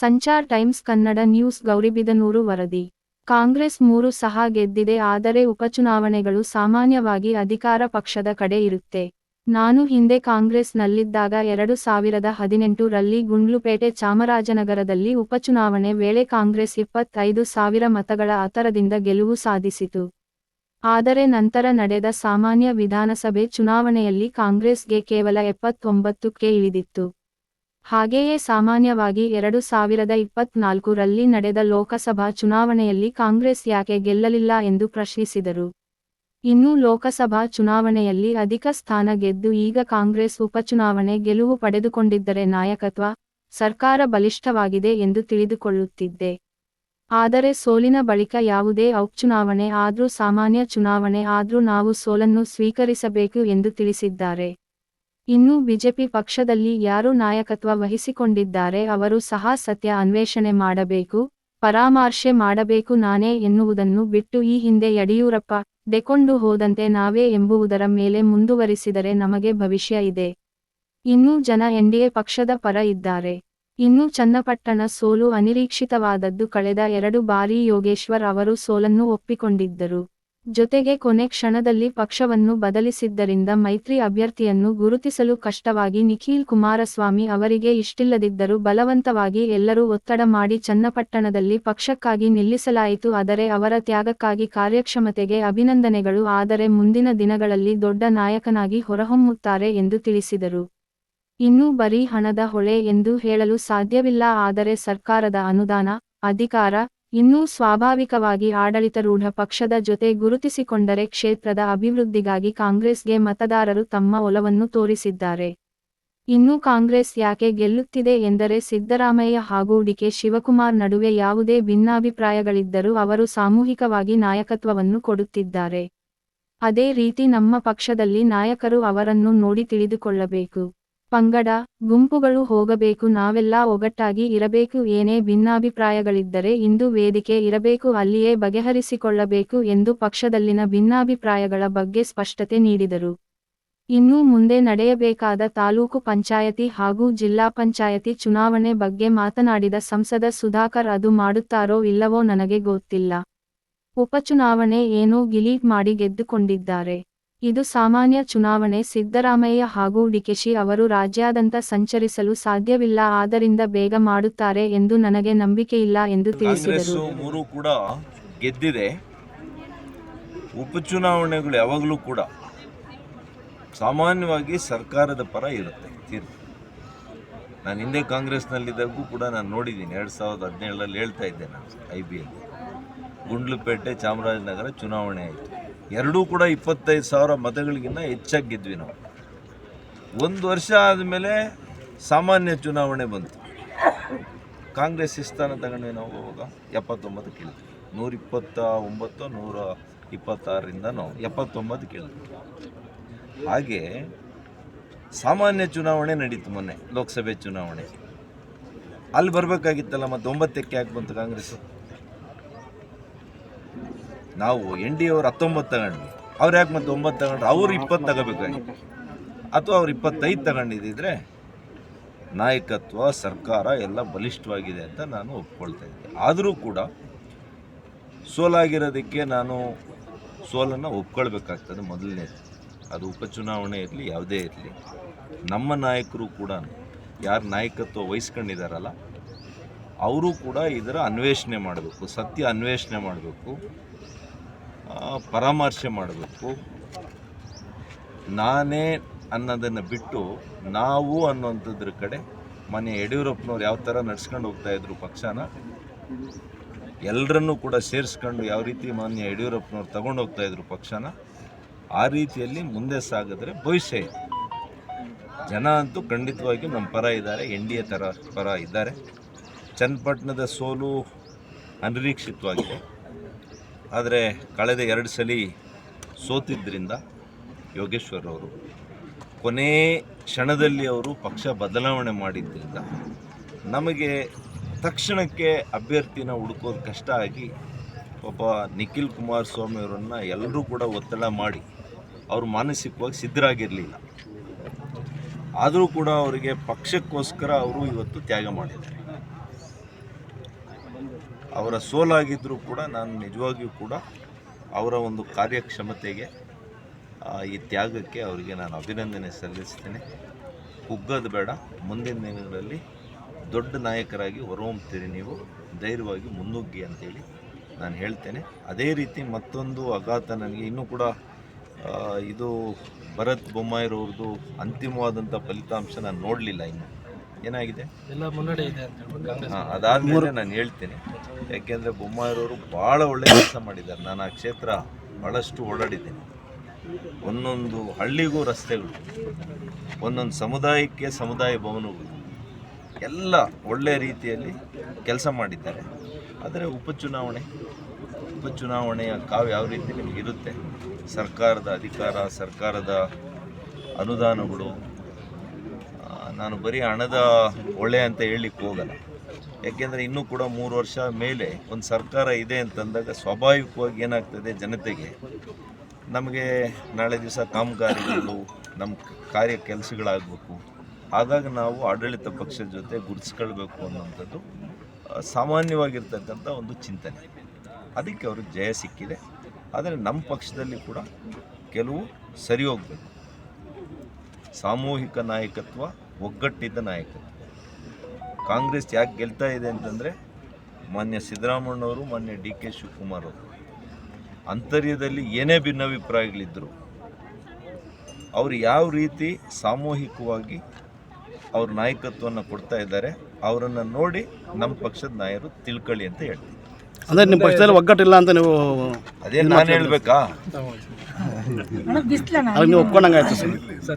Sanchar times Kannada news Gauribidanur ವರದಿ. Congress ಮೂರು ಸಹ ಗೆದ್ದಿದೆ, ಆದರೆ ಉಪಚುನಾವಣೆಗಳು ಸಾಮಾನ್ಯವಾಗಿ ಅಧಿಕಾರ ಪಕ್ಷದ ಕಡೆ ಇರುತ್ತೆ. ನಾನು ಹಿಂದೆ ಕಾಂಗ್ರೆಸ್ನಲ್ಲಿದ್ದಾಗ ಎರಡು ಸಾವಿರದ ಹದಿನೆಂಟು ರಲ್ಲಿ ಗುಂಡ್ಲುಪೇಟೆ ಚಾಮರಾಜನಗರದಲ್ಲಿ ಉಪಚುನಾವಣೆ ವೇಳೆ ಕಾಂಗ್ರೆಸ್ ಇಪ್ಪತ್ತೈದು ಸಾವಿರ ಮತಗಳ ಅಂತರದಿಂದ ಗೆಲುವು ಸಾಧಿಸಿತು. ಆದರೆ ನಂತರ ನಡೆದ ಸಾಮಾನ್ಯ ವಿಧಾನಸಭೆ ಚುನಾವಣೆಯಲ್ಲಿ ಕಾಂಗ್ರೆಸ್ಗೆ ಕೇವಲ ಎಪ್ಪತ್ತೊಂಬತ್ತಕ್ಕೆ ಇಳಿದಿತ್ತು. ಹಾಗೆಯೇ ಸಾಮಾನ್ಯವಾಗಿ ಎರಡು ಸಾವಿರದ ಇಪ್ಪತ್ನಾಲ್ಕು ರಲ್ಲಿ ನಡೆದ ಲೋಕಸಭಾ ಚುನಾವಣೆಯಲ್ಲಿ ಕಾಂಗ್ರೆಸ್ ಯಾಕೆ ಗೆಲ್ಲಲಿಲ್ಲ ಎಂದು ಪ್ರಶ್ನಿಸಿದರು. ಇನ್ನು ಲೋಕಸಭಾ ಚುನಾವಣೆಯಲ್ಲಿ ಅಧಿಕ ಸ್ಥಾನ ಗೆದ್ದು ಈಗ ಕಾಂಗ್ರೆಸ್ ಉಪಚುನಾವಣೆ ಗೆಲುವು ಪಡೆದುಕೊಂಡಿದ್ದರೆ ನಾಯಕತ್ವ ಸರ್ಕಾರ ಬಲಿಷ್ಠವಾಗಿದೆ ಎಂದು ತಿಳಿದುಕೊಳ್ಳುತ್ತಿದ್ದೆ. ಆದರೆ ಸೋಲಿನ ಬಳಿಕ ಯಾವುದೇ ಔಪಚುನಾವಣೆ ಆದ್ರೂ ಸಾಮಾನ್ಯ ಚುನಾವಣೆ ಆದ್ರೂ ನಾವು ಸೋಲನ್ನು ಸ್ವೀಕರಿಸಬೇಕು ಎಂದು ತಿಳಿಸಿದ್ದಾರೆ. ಇನ್ನು ಬಿಜೆಪಿ ಪಕ್ಷದಲ್ಲಿ ಯಾರು ನಾಯಕತ್ವ ವಹಿಸಿಕೊಂಡಿದ್ದಾರೆ ಅವರು ಸಹ ಸತ್ಯ ಅನ್ವೇಷಣೆ ಮಾಡಬೇಕು, ಪರಾಮರ್ಶೆ ಮಾಡಬೇಕು ನಾನೇ ಎನ್ನುವುದನ್ನು ಬಿಟ್ಟು ಈ ಹಿಂದೆ ಯಡಿಯೂರಪ್ಪ ಡೆಕೊಂಡು ಹೋದಂತೆ ನಾವೇ ಎಂಬುವುದರ ಮೇಲೆ ಮುಂದುವರಿಸಿದರೆ ನಮಗೆ ಭವಿಷ್ಯ ಇದೆ. ಇನ್ನೂ ಜನ ಎನ್ಡಿಎ ಪಕ್ಷದ ಪರ ಇದ್ದಾರೆ. ಇನ್ನು ಚನ್ನಪಟ್ಟಣ ಸೋಲು ಅನಿರೀಕ್ಷಿತವಾದದ್ದು ಕಳೆದ ಎರಡು ಬಾರಿ ಯೋಗೇಶ್ವರ್ ಅವರು ಸೋಲನ್ನು ಒಪ್ಪಿಕೊಂಡಿದ್ದರು. ಜೊತೆಗೆ ಕೊನೆ ಕ್ಷಣದಲ್ಲಿ ಪಕ್ಷವನ್ನು ಬದಲಿಸಿದ್ದರಿಂದ ಮೈತ್ರಿ ಅಭ್ಯರ್ಥಿಯನ್ನು ಗುರುತಿಸಲು ಕಷ್ಟವಾಗಿ ನಿಖಿಲ್ ಕುಮಾರಸ್ವಾಮಿ ಅವರಿಗೆ ಇಷ್ಟಿಲ್ಲದಿದ್ದರೂ ಬಲವಂತವಾಗಿ ಎಲ್ಲರೂ ಒತ್ತಡ ಮಾಡಿ ಚನ್ನಪಟ್ಟಣದಲ್ಲಿ ಪಕ್ಷಕ್ಕಾಗಿ ನಿಲ್ಲಿಸಲಾಯಿತು. ಆದರೆ ಅವರ ತ್ಯಾಗಕ್ಕಾಗಿ ಕಾರ್ಯಕ್ಷಮತೆಗೆ ಅಭಿನಂದನೆಗಳು. ಆದರೆ ಮುಂದಿನ ದಿನಗಳಲ್ಲಿ ದೊಡ್ಡ ನಾಯಕನಾಗಿ ಹೊರಹೊಮ್ಮುತ್ತಾರೆ ಎಂದು ತಿಳಿಸಿದರು. ಇನ್ನು ಬರೀ ಹಣದ ಹೊಳೆ ಎಂದು ಹೇಳಲು ಸಾಧ್ಯವಿಲ್ಲ. ಆದರೆ ಸರ್ಕಾರದ ಅನುದಾನ, ಅಧಿಕಾರ ಇನ್ನೂ ಸ್ವಾಭಾವಿಕವಾಗಿ ಆಡಳಿತಾರೂಢ ಪಕ್ಷದ ಜೊತೆ ಗುರುತಿಸಿಕೊಂಡರೆ ಕ್ಷೇತ್ರದ ಅಭಿವೃದ್ಧಿಗಾಗಿ ಕಾಂಗ್ರೆಸ್ಗೆ ಮತದಾರರು ತಮ್ಮ ಒಲವನ್ನು ತೋರಿಸಿದ್ದಾರೆ. ಇನ್ನು ಕಾಂಗ್ರೆಸ್ ಯಾಕೆ ಗೆಲ್ಲುತ್ತಿದೆ ಎಂದರೆ ಸಿದ್ದರಾಮಯ್ಯ ಹಾಗೂ ಡಿಕೆ ಶಿವಕುಮಾರ್ ನಡುವೆ ಯಾವುದೇ ಭಿನ್ನಾಭಿಪ್ರಾಯಗಳಿದ್ದರೂ ಅವರು ಸಾಮೂಹಿಕವಾಗಿ ನಾಯಕತ್ವವನ್ನು ಕೊಡುತ್ತಿದ್ದಾರೆ. ಅದೇ ರೀತಿ ನಮ್ಮ ಪಕ್ಷದಲ್ಲಿ ನಾಯಕರು ಅವರನ್ನು ನೋಡಿ ತಿಳಿದುಕೊಳ್ಳಬೇಕು. ಪಂಗಡ, ಗುಂಪುಗಳು ಹೋಗಬೇಕು, ನಾವೆಲ್ಲ ಒಗಟ್ಟಾಗಿ ಇರಬೇಕು, ಏನೇ ಭಿನ್ನಾಭಿಪ್ರಾಯಗಳಿದ್ದರೆ ಇಂದು ವೇದಿಕೆ ಇರಬೇಕು, ಅಲ್ಲಿಯೇ ಬಗೆಹರಿಸಿಕೊಳ್ಳಬೇಕು ಎಂದು ಪಕ್ಷದಲ್ಲಿನ ಭಿನ್ನಾಭಿಪ್ರಾಯಗಳ ಬಗ್ಗೆ ಸ್ಪಷ್ಟತೆ ನೀಡಿದರು. ಇನ್ನು ಮುಂದೆ ನಡೆಯಬೇಕಾದ ತಾಲೂಕು ಪಂಚಾಯತಿ ಹಾಗೂ ಜಿಲ್ಲಾ ಪಂಚಾಯತಿ ಚುನಾವಣೆ ಬಗ್ಗೆ ಮಾತನಾಡಿದ ಸಂಸದ ಸುಧಾಕರ್, ಅದು ಮಾಡುತ್ತಾರೋ ಇಲ್ಲವೋ ನನಗೆ ಗೊತ್ತಿಲ್ಲ. ಉಪಚುನಾವಣೆ ಏನೋ ಗಿಲೀಟ್ ಮಾಡಿ ಗೆದ್ದುಕೊಂಡಿದ್ದಾರೆ. ಇದು ಸಾಮಾನ್ಯ ಚುನಾವಣೆ ಸಿದ್ದರಾಮಯ್ಯ ಹಾಗೂ ಡಿಕೆಶಿ ಅವರು ರಾಜ್ಯಾದ್ಯಂತ ಸಂಚರಿಸಲು ಸಾಧ್ಯವಿಲ್ಲ, ಆದ್ದರಿಂದ ಬೇಗ ಮಾಡುತ್ತಾರೆ ಎಂದು ನನಗೆ ನಂಬಿಕೆ ಇಲ್ಲ ಎಂದು ತಿಳಿಸಿದರು. ಮೂರು ಕೂಡ ಗೆದ್ದಿದೆ. ಉಪಚುನಾವಣೆಗಳು ಯಾವಾಗಲೂ ಕೂಡ ಸಾಮಾನ್ಯವಾಗಿ ಸರ್ಕಾರದ ಪರ ಇರುತ್ತೆ, ತೀರ್ಪು. ನಾನು ಹಿಂದೆ ಕಾಂಗ್ರೆಸ್ನಲ್ಲಿದ್ದಾಗೂ ಕೂಡ ನಾನು ನೋಡಿದ್ದೀನಿ, ಎರಡು ಸಾವಿರದ ಹದಿನೇಳರಲ್ಲಿ ಹೇಳ್ತಾ ಇದ್ದೆ ನಾನು I B L Gundlupet Chamarajanagar ಚುನಾವಣೆ ಆಯಿತು. ಎರಡೂ ಕೂಡ ಇಪ್ಪತ್ತೈದು ಸಾವಿರ ಮತಗಳಿಗಿಂತ ಹೆಚ್ಚಾಗಿ ಗೆದ್ವಿ ನಾವು. ಒಂದು ವರ್ಷ ಆದಮೇಲೆ ಸಾಮಾನ್ಯ ಚುನಾವಣೆ ಬಂತು. ಕಾಂಗ್ರೆಸ್ ಸ್ಥಾನ ತಗೊಂಡ್ವಿ ನಾವು ಅವಾಗ ಎಪ್ಪತ್ತೊಂಬತ್ತು ಕೇಳಿದ್ವಿ. ನೂರ ಇಪ್ಪತ್ತ ಒಂಬತ್ತು, ನೂರ ಇಪ್ಪತ್ತಾರರಿಂದ ನಾವು ಎಪ್ಪತ್ತೊಂಬತ್ತು ಕೇಳಿದ್ವಿ. ಹಾಗೆ ಸಾಮಾನ್ಯ ಚುನಾವಣೆ ನಡೀತು ಮೊನ್ನೆ, ಲೋಕಸಭೆ ಚುನಾವಣೆ. ಅಲ್ಲಿ ಬರಬೇಕಾಗಿತ್ತಲ್ಲ ಮತ್ತು ಒಂಬತ್ತಕ್ಕೆ ಯಾಕೆ ಬಂತು ಕಾಂಗ್ರೆಸ್? ನಾವು ಎನ್ ಡಿ ಅವ್ರು ಹತ್ತೊಂಬತ್ತು ತಗೊಂಡ್ವಿ. ಅವ್ರು ಯಾಕೆ ಮತ್ತೆ ಒಂಬತ್ತು ತಗೊಂಡ್ರೆ? ಅವ್ರು ಇಪ್ಪತ್ತು ತಗೋಬೇಕಾಗಿತ್ತು ಅಥವಾ ಅವ್ರು ಇಪ್ಪತ್ತೈದು ತಗೊಂಡಿದ್ದಿದ್ರೆ ನಾಯಕತ್ವ, ಸರ್ಕಾರ ಎಲ್ಲ ಬಲಿಷ್ಠವಾಗಿದೆ ಅಂತ ನಾನು ಒಪ್ಕೊಳ್ತಾ ಇದ್ದೆ. ಆದರೂ ಕೂಡ ಸೋಲಾಗಿರೋದಕ್ಕೆ ನಾನು ಸೋಲನ್ನು ಒಪ್ಕೊಳ್ಬೇಕಾಗ್ತದೆ ಮೊದಲನೇ. ಅದು ಉಪಚುನಾವಣೆ ಇರಲಿ, ಯಾವುದೇ ಇರಲಿ. ನಮ್ಮ ನಾಯಕರು ಕೂಡ ಯಾರು ನಾಯಕತ್ವ ವಹಿಸ್ಕೊಂಡಿದ್ದಾರಲ್ಲ ಅವರು ಕೂಡ ಇದರ ಅನ್ವೇಷಣೆ ಮಾಡಬೇಕು, ಸತ್ಯ ಅನ್ವೇಷಣೆ ಮಾಡಬೇಕು. ಪರಾಮರ್ಶೆ ಮಾಡಬೇಕು. ನಾನೇ ಅನ್ನೋದನ್ನು ಬಿಟ್ಟು ನಾವು ಅನ್ನೋಂಥದ್ರ ಕಡೆ ಮನೆ ಯಡಿಯೂರಪ್ಪನವ್ರು ಯಾವ ಥರ ನಡ್ಸ್ಕೊಂಡು ಹೋಗ್ತಾಯಿದ್ರು ಪಕ್ಷನ ಎಲ್ಲರನ್ನೂ ಕೂಡ ಸೇರಿಸ್ಕೊಂಡು ಯಾವ ರೀತಿ ಮಾನ್ಯ ಯಡಿಯೂರಪ್ಪನವ್ರು ತಗೊಂಡು ಹೋಗ್ತಾಯಿದ್ರು ಪಕ್ಷನ, ಆ ರೀತಿಯಲ್ಲಿ ಮುಂದೆ ಸಾಗಿದ್ರೆ ಭವಿಷ್ಯ ಇದೆ. ಜನ ಅಂತೂ ಖಂಡಿತವಾಗಿ ನಮ್ಮ ಪರ ಇದ್ದಾರೆ, ಎನ್ ಡಿ ಎ ಥರ ಪರ ಇದ್ದಾರೆ. ಚನ್ನಪಟ್ಟಣದ ಸೋಲು ಅನಿರೀಕ್ಷಿತವಾಗಿದೆ. ಆದರೆ ಕಳೆದ ಎರಡು ಸಲ ಸೋತಿದ್ದರಿಂದ ಯೋಗೇಶ್ವರ್ ಅವರು ಕೊನೇ ಕ್ಷಣದಲ್ಲಿ ಅವರು ಪಕ್ಷ ಬದಲಾವಣೆ ಮಾಡಿದ್ದರಿಂದ ನಮಗೆ ತಕ್ಷಣಕ್ಕೆ ಅಭ್ಯರ್ಥಿನ ಹುಡುಕೋದು ಕಷ್ಟ ಆಗಿ ಒಬ್ಬ ನಿಖಿಲ್ ಕುಮಾರಸ್ವಾಮಿ ಅವರನ್ನು ಎಲ್ಲರೂ ಕೂಡ ಒತ್ತಡ ಮಾಡಿ ಅವರು ಮಾನಸಿಕವಾಗಿ ಸಿದ್ಧರಾಗಿರಲಿಲ್ಲ. ಆದರೂ ಕೂಡ ಅವರಿಗೆ ಪಕ್ಷಕ್ಕೋಸ್ಕರ ಅವರು ಇವತ್ತು ತ್ಯಾಗ ಮಾಡಿದ್ದಾರೆ. ಅವರ ಸೋಲಾಗಿದ್ದರೂ ಕೂಡ ನಾನು ನಿಜವಾಗಿಯೂ ಕೂಡ ಅವರ ಒಂದು ಕಾರ್ಯಕ್ಷಮತೆಗೆ ಈ ತ್ಯಾಗಕ್ಕೆ ಅವರಿಗೆ ನಾನು ಅಭಿನಂದನೆ ಸಲ್ಲಿಸ್ತೇನೆ. ಕುಗ್ಗೋದು ಬೇಡ. ಮುಂದಿನ ದಿನಗಳಲ್ಲಿ ದೊಡ್ಡ ನಾಯಕರಾಗಿ ಹೊರಹೊಮ್ತೀರಿ ನೀವು. ಧೈರ್ಯವಾಗಿ ಮುನ್ನುಗ್ಗಿ ಅಂತೇಳಿ ನಾನು ಹೇಳ್ತೇನೆ. ಅದೇ ರೀತಿ ಮತ್ತೊಂದು ಆಘಾತ ನನಗೆ ಇನ್ನೂ ಕೂಡ ಇದು ಭರತ್ ಬೊಮ್ಮಾಯಿರವ್ರದ್ದು ಅಂತಿಮವಾದಂಥ ಫಲಿತಾಂಶ ನಾನು ನೋಡಲಿಲ್ಲ ಇನ್ನು. ಏನಾಗಿದೆ? ಎಲ್ಲ ಮುನ್ನಡೆ ಇದೆ ಅಂತ ಹಾಂ ಅದಾದಮೇಲೆ ನಾನು ಹೇಳ್ತೀನಿ. ಯಾಕೆಂದರೆ ಬೊಮ್ಮಾಯಿರವರು ಭಾಳ ಒಳ್ಳೆ ಕೆಲಸ ಮಾಡಿದ್ದಾರೆ. ನಾನು ಆ ಕ್ಷೇತ್ರ ಭಾಳಷ್ಟು ಓಡಾಡಿದ್ದೀನಿ. ಒಂದೊಂದು ಹಳ್ಳಿಗೂ ರಸ್ತೆಗಳು ಒಂದೊಂದು ಸಮುದಾಯಕ್ಕೆ ಸಮುದಾಯ ಭವನಗಳು ಎಲ್ಲ ಒಳ್ಳೆಯ ರೀತಿಯಲ್ಲಿ ಕೆಲಸ ಮಾಡಿದ್ದಾರೆ. ಆದರೆ ಉಪಚುನಾವಣೆ ಉಪಚುನಾವಣೆಯ ಕಾವು ಯಾವ ರೀತಿ ನಿಮಗಿರುತ್ತೆ ಸರ್ಕಾರದ ಅಧಿಕಾರ ಸರ್ಕಾರದ ಅನುದಾನಗಳು ನಾನು ಬರೀ ಹಣದ ಒಳ್ಳೆ ಅಂತ ಹೇಳಲಿಕ್ಕೆ ಹೋಗಲ್ಲ. ಯಾಕೆಂದರೆ ಇನ್ನೂ ಕೂಡ ಮೂರು ವರ್ಷ ಮೇಲೆ ಒಂದು ಸರ್ಕಾರ ಇದೆ ಅಂತಂದಾಗ ಸ್ವಾಭಾವಿಕವಾಗಿ ಏನಾಗ್ತದೆ ಜನತೆಗೆ, ನಮಗೆ ನಾಳೆ ದಿವಸ ಕಾಮಗಾರಿಗಳು ನಮ್ಮ ಕಾರ್ಯ ಕೆಲಸಗಳಾಗಬೇಕು. ಹಾಗಾಗಿ ನಾವು ಆಡಳಿತ ಪಕ್ಷದ ಜೊತೆ ಗುರುತಿಸ್ಕೊಳ್ಬೇಕು ಅನ್ನೋಂಥದ್ದು ಸಾಮಾನ್ಯವಾಗಿರ್ತಕ್ಕಂಥ ಒಂದು ಚಿಂತನೆ. ಅದಕ್ಕೆ ಅವ್ರಿಗೆ ಜಯ ಸಿಕ್ಕಿದೆ. ಆದರೆ ನಮ್ಮ ಪಕ್ಷದಲ್ಲಿ ಕೂಡ ಕೆಲವು ಸರಿ ಹೋಗಬೇಕು. ಸಾಮೂಹಿಕ ನಾಯಕತ್ವ ಒಗ್ಗಟ್ಟಿದ್ದ ನಾಯಕತ್ವ ಕಾಂಗ್ರೆಸ್ ಯಾಕೆ ಗೆಲ್ತಾ ಇದೆ ಅಂತಂದರೆ, ಮಾನ್ಯ ಸಿದ್ದರಾಮಣ್ಣವರು ಮಾನ್ಯ ಡಿ ಕೆ ಶಿವಕುಮಾರ್ ಅವರು. ಅಂತರ್ಯದಲ್ಲಿ ಏನೇ ಭಿನ್ನಾಭಿಪ್ರಾಯಗಳಿದ್ದರು ಅವರು ಯಾವ ರೀತಿ ಸಾಮೂಹಿಕವಾಗಿ ಅವ್ರ ನಾಯಕತ್ವವನ್ನು ಕೊಡ್ತಾ ಇದ್ದಾರೆ, ಅವರನ್ನು ನೋಡಿ ನಮ್ಮ ಪಕ್ಷದ ನಾಯರು ತಿಳ್ಕೊಳ್ಳಿ ಅಂತ ಹೇಳ್ತೀನಿ. ಅಂದ್ರೆ ನಿಮ್ಮ ಪಕ್ಷದಲ್ಲಿ ಒಗ್ಗಟ್ಟಿಲ್ಲ ಅಂತ ನೀವು ಅದೇ ನಾನು ಹೇಳ್ಬೇಕಾ? ಅದಕ್ಕೆ ನೀವು ಒಪ್ಕೊಂಡಂಗೆ ಆಯ್ತು ಸರ್.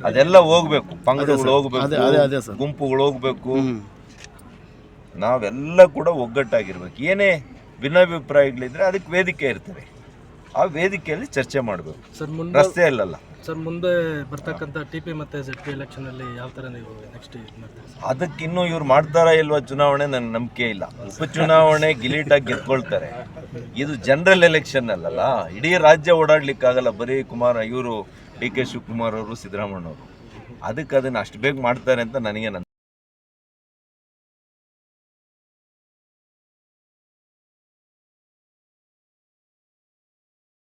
ಅದೆಲ್ಲ ಹೋಗ್ಬೇಕು. ಪಂಗಡಗಳು ಅದೇ ಹೋಗ್ಬೇಕು ಅದೇ ಅದೇ ಸರ್. ಗುಂಪುಗಳು ಹೋಗ್ಬೇಕು. ನಾವೆಲ್ಲ ಕೂಡ ಒಗ್ಗಟ್ಟಾಗಿರ್ಬೇಕು. ಏನೇ ಭಿನ್ನಾಭಿಪ್ರಾಯಗಳಿದ್ರೆ ಅದಕ್ಕೆ ವೇದಿಕೆ ಇರ್ತವೆ ಆ ವೇದಿಕೆಯಲ್ಲಿ ಚರ್ಚೆ ಮಾಡಬೇಕು. ಸರ್ ಮುಂದೆ ರಸ್ತೆ ಇಲ್ಲಲ್ಲ ಸರ್ ಮುಂದೆ ಬರ್ತಕ್ಕಂಥ ಟಿ ಪಿ ಮತ್ತು ಜೆಡ್ ಪಿ ಎಲೆಕ್ಷನಲ್ಲಿ ಯಾವ ಥರ ನೀವು ನೆಕ್ಸ್ಟ್ ಅದಕ್ಕೆ ಇನ್ನೂ ಇವ್ರು ಮಾಡ್ತಾರಾ ಇಲ್ವಾ ಚುನಾವಣೆ ನನ್ನ ನಂಬಿಕೆ ಇಲ್ಲ. ಉಪಚುನಾವಣೆ ಗಿಲೀಟಾಗಿ ಗೆದ್ಕೊಳ್ತಾರೆ. ಇದು ಜನರಲ್ ಎಲೆಕ್ಷನ್ ಅಲ್ಲಲ್ಲ. ಇಡೀ ರಾಜ್ಯ ಓಡಾಡ್ಲಿಕ್ಕಾಗಲ್ಲ. ಬರೀ ಕುಮಾರ ಇವರು ಡಿ ಕೆ ಶಿವಕುಮಾರ್ ಅವರು ಸಿದ್ದರಾಮಯ್ಯ ಅವರು. ಅದಕ್ಕೆ ಅದನ್ನು ಅಷ್ಟು ಬೇಗ ಮಾಡ್ತಾರೆ ಅಂತ ನನಗೆ ನನ್ನ